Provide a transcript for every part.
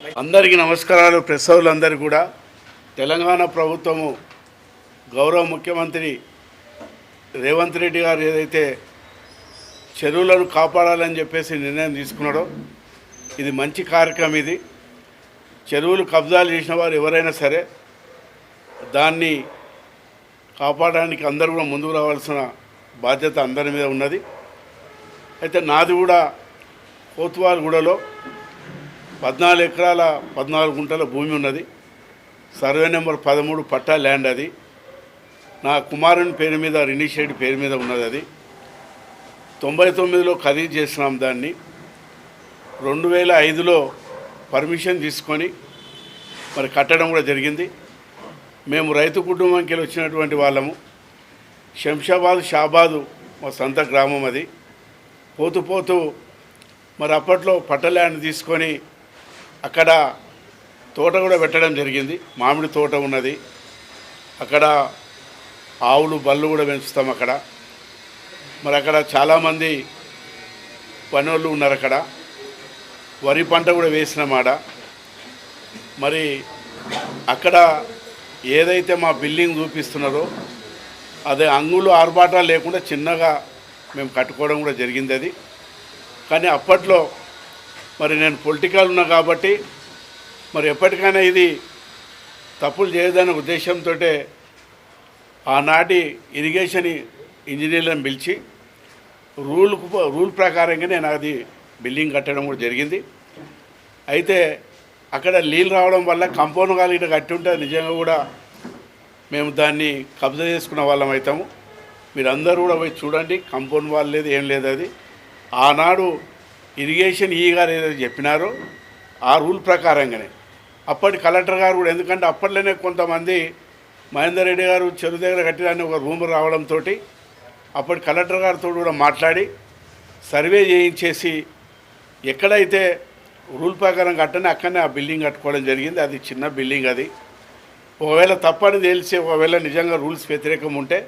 అందరికీ నమస్కారాలు ప్రెసవులందరూ కూడా. తెలంగాణ ప్రభుత్వము గౌరవ ముఖ్యమంత్రి రేవంత్ రెడ్డి గారు ఏదైతే చెరువులను కాపాడాలని చెప్పేసి నిర్ణయం తీసుకున్నాడో ఇది మంచి కార్యక్రమం ఇది. చెరువులు కబ్జాలు చేసిన వారు ఎవరైనా సరే దాన్ని కాపాడడానికి అందరూ కూడా ముందుకు రావాల్సిన బాధ్యత అందరి మీద ఉన్నది. అయితే నాది కూడా కోత్వాల్గూడలో పద్నాలుగు ఎకరాల పద్నాలుగు గుంటల భూమి ఉన్నది. సర్వే నెంబర్ పదమూడు పట్టా ల్యాండ్ అది. నా కుమారుని పేరు మీద రినిషేడ్ పేరు మీద ఉన్నది అది. తొంభై తొమ్మిదిలో ఖరీదు చేసినాం దాన్ని. రెండు వేల ఐదులో పర్మిషన్ తీసుకొని మరి కట్టడం కూడా జరిగింది. మేము రైతు కుటుంబంకి వచ్చినటువంటి వాళ్ళము. శంషాబాద్ షాబాదు మా సొంత గ్రామం అది. పోతూ పోతూ మరి అప్పట్లో పట్టల్యాండ్ తీసుకొని అక్కడ తోట కూడా పెట్టడం జరిగింది. మామిడి తోట ఉన్నది. అక్కడ ఆవులు బళ్ళు కూడా పెంచుతాం అక్కడ. మరి అక్కడ చాలామంది పనోళ్ళు ఉన్నారు అక్కడ. వరి పంట కూడా వేసినమాడ మరి అక్కడ ఏదైతే మా బిల్డింగ్ చూపిస్తున్నారో అదే అంగులు ఆర్భాటాలు లేకుండా చిన్నగా మేము కట్టుకోవడం కూడా జరిగింది అది. కానీ అప్పట్లో మరి నేను పొలిటికల్ ఉన్నా కాబట్టి మరి ఎప్పటికైనా ఇది తప్పులు చేయదనే ఉద్దేశంతో ఆనాటి ఇరిగేషన్ ఇంజనీర్లను పిలిచి రూల్కు రూల్ ప్రకారంగా నేను అది బిల్డింగ్ కట్టడం కూడా జరిగింది. అయితే అక్కడ నీళ్ళు రావడం వల్ల కంపౌండ్ కాలు ఇటు కట్టి ఉంటే నిజంగా కూడా మేము దాన్ని కబ్జా చేసుకున్న వాళ్ళం అవుతాము. మీరందరూ కూడా పోయి చూడండి కంపౌండ్ వాళ్ళు లేదు ఏం లేదు అది. ఆనాడు ఇరిగేషన్ ఈ గారు ఏదైతే చెప్పినారో ఆ రూల్ ప్రకారంగానే. అప్పటి కలెక్టర్ గారు కూడా ఎందుకంటే అప్పట్లోనే కొంతమంది మహేందర్ రెడ్డి గారు చెరువు దగ్గర కట్టిదాన్ని ఒక రూమ్ రావడంతో అప్పటి కలెక్టర్ గారితో కూడా మాట్లాడి సర్వే చేయించేసి ఎక్కడైతే రూల్ ప్రకారం కట్టని అక్కడనే ఆ బిల్డింగ్ కట్టుకోవడం జరిగింది. అది చిన్న బిల్డింగ్ అది. ఒకవేళ తప్పని తెలిసి ఒకవేళ నిజంగా రూల్స్ వ్యతిరేకం ఉంటే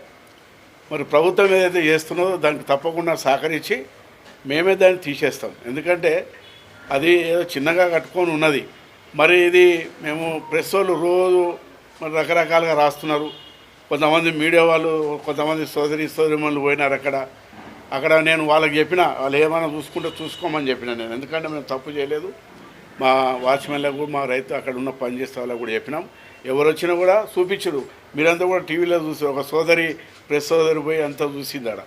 మరి ప్రభుత్వం ఏదైతే చేస్తున్నదో దానికి తప్పకుండా సహకరించి మేమే దాన్ని తీసేస్తాం. ఎందుకంటే అది ఏదో చిన్నగా కట్టుకొని ఉన్నది. మరి ఇది మేము ప్రెస్ వాళ్ళు రోజు మరి రకరకాలుగా రాస్తున్నారు. కొంతమంది మీడియా వాళ్ళు కొంతమంది సోదరి సోదరిమణులు పోయినారు అక్కడ. అక్కడ నేను వాళ్ళకి చెప్పిన వాళ్ళు ఏమైనా చూసుకుంటే చూసుకోమని చెప్పిన నేను. ఎందుకంటే మేము తప్పు చేయలేదు. మా వాచ్మెన్లకు కూడా మా రైతు అక్కడ ఉన్న పని చేసే వాళ్ళకు కూడా చెప్పినాం. ఎవరు వచ్చినా కూడా చూపించడు మీరంతా కూడా టీవీలో చూసి ఒక సోదరి ప్రెస్ సోదరి పోయి అంతా చూసిందాడ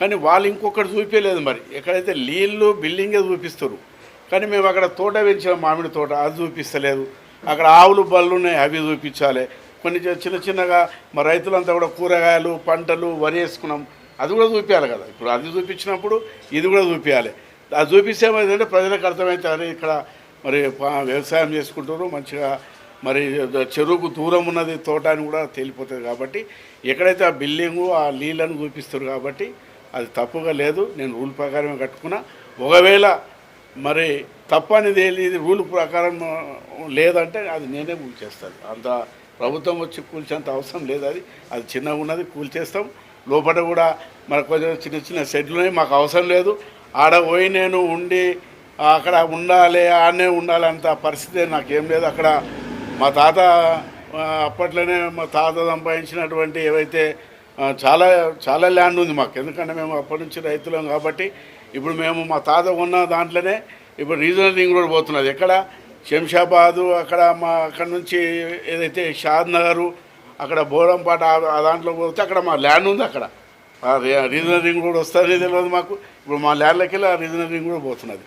కానీ వాళ్ళు ఇంకొకటి చూపించలేదు మరి. ఎక్కడైతే నీళ్ళు బిల్డింగే చూపిస్తారు. కానీ మేము అక్కడ తోట పెంచిన మామిడి తోట అది చూపిస్తలేదు. అక్కడ ఆవులు బళ్ళు ఉన్నాయి అవి చూపించాలి. కొన్ని చిన్న చిన్నగా మా రైతులంతా కూడా కూరగాయలు పంటలు వరి వేసుకున్నాం. అది కూడా చూపించాలి కదా. ఇప్పుడు అది చూపించినప్పుడు ఇది కూడా చూపించాలి. అది చూపిస్తే ఏమైందంటే ప్రజలకు అర్థమవుతుంది ఇక్కడ మరి వ్యవసాయం చేసుకుంటారు మంచిగా మరి చెరువుకు దూరం ఉన్నది తోట అని కూడా తేలిపోతుంది కాబట్టి ఎక్కడైతే ఆ బిల్డింగు ఆ నీళ్ళను చూపిస్తారు కాబట్టి అది తప్పుగా లేదు నేను రూల్ ప్రకారమే కట్టుకున్నా. ఒకవేళ మరి తప్పని ఇది రూల్ ప్రకారం లేదంటే అది నేనే కూల్చేస్తాను అంత ప్రభుత్వం వచ్చి కూల్చేంత అవసరం లేదు అది. అది చిన్నగా ఉన్నది కూల్చేస్తాం. లోపల కూడా మరి కొంచెం చిన్న చిన్న షెడ్లు మాకు అవసరం లేదు. ఆడ పోయి నేను ఉండి అక్కడ ఉండాలి ఆడనే ఉండాలి అంత పరిస్థితి నాకేం లేదు. అక్కడ మా తాత అప్పట్లోనే మా తాత సంపాదించినటువంటి ఏవైతే చాలా చాలా ల్యాండ్ ఉంది మాకు. ఎందుకంటే మేము అప్పటి నుంచి రైతులం కాబట్టి ఇప్పుడు మేము మా తాత ఉన్న దాంట్లోనే ఇప్పుడు రీజనల్ రింగ్ రోడ్ పోతున్నది. ఎక్కడ? శంషాబాదు అక్కడ మా అక్కడ నుంచి ఏదైతే షాద్ నగరు అక్కడ బోరంపాట ఆ- ఆ దాంట్లో పోతే అక్కడ మా ల్యాండ్ ఉంది అక్కడ. రీ- రీజనల్ రింగ్ రోడ్ వస్తుంది తెలియదు మాకు. ఇప్పుడు మా ల్యాండ్లోకి వెళ్ళి ఆ రీజనల్ రింగ్ రోడ్ పోతున్నది.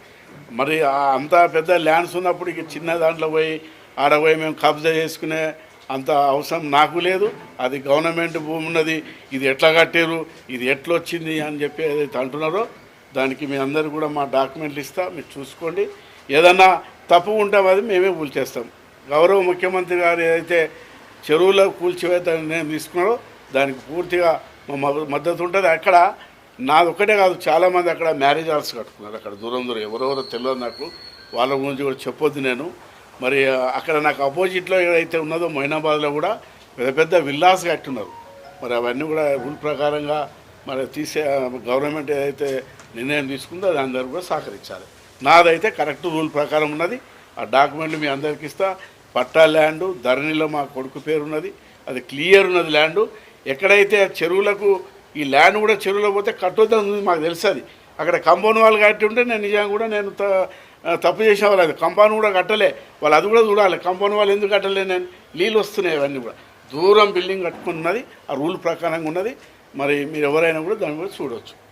మరి అంత పెద్ద ల్యాండ్స్ ఉన్నప్పుడు ఇక చిన్న దాంట్లో పోయి ఆడ పోయి మేము కబ్జా చేసుకునే అంత అవసరం నాకు లేదు. అది గవర్నమెంట్ భూమి ఉన్నది. ఇది ఎట్లా కట్టారు ఇది ఎట్లా వచ్చింది అని చెప్పి ఏదైతే అంటున్నారో దానికి మీ అందరు కూడా మా డాక్యుమెంట్లు ఇస్తా మీరు చూసుకోండి. ఏదన్నా తప్పు ఉంటే అది మేమే కూల్చేస్తాం గౌరవ ముఖ్యమంత్రి గారు ఏదైతే చెరువులో కూల్చివేత నిర్ణయం తీసుకున్నారో దానికి పూర్తిగా మా మ- మద్దతు ఉంటుంది. అక్కడ నాది కాదు చాలామంది అక్కడ మ్యారేజ్ హాల్స్ కట్టుకున్నారు. అక్కడ దూరం దూరం ఎవరెవరో తెలియదు నాకు. వాళ్ళ గురించి కూడా చెప్పొద్దు నేను. మరి అక్కడ నాకు అపోజిట్లో ఏదైతే ఉన్నదో మొయినాబాద్లో కూడా పెద్ద పెద్ద విల్లాస్ కట్టున్నారు. మరి అవన్నీ కూడా రూల్ ప్రకారంగా మరి తీసే గవర్నమెంట్ ఏదైతే నిర్ణయం తీసుకుందో అది అందరూ కూడా సహకరించాలి. నాదైతే కరెక్ట్ రూల్ ప్రకారం ఉన్నది. ఆ డాక్యుమెంట్లు మీ అందరికి ఇస్తా. పట్టా ల్యాండు ధరణిలో మా కొడుకు పేరు ఉన్నది. అది క్లియర్ ఉన్నది ల్యాండు. ఎక్కడైతే చెరువులకు ఈ ల్యాండ్ కూడా చెరువులో పోతే కట్టొద్దని మాకు తెలుసు అది. అక్కడ కంపౌండ్ వాళ్ళు కట్టి ఉంటే నేను నిజంగా కూడా నేను త- తప్పు చేసిన వాళ్ళు కంపౌండ్ కూడా కట్టలే. వాళ్ళు అది కూడా చూడాలి. కంపౌండ్ వాళ్ళు ఎందుకు కట్టలే నేను? నీళ్ళు వస్తున్నాయి అవన్నీ కూడా. దూరం బిల్డింగ్ కట్టుకున్నది ఆ రూల్ ప్రకారంగా ఉన్నది. మరి మీరు ఎవరైనా కూడా దాన్ని కూడా చూడవచ్చు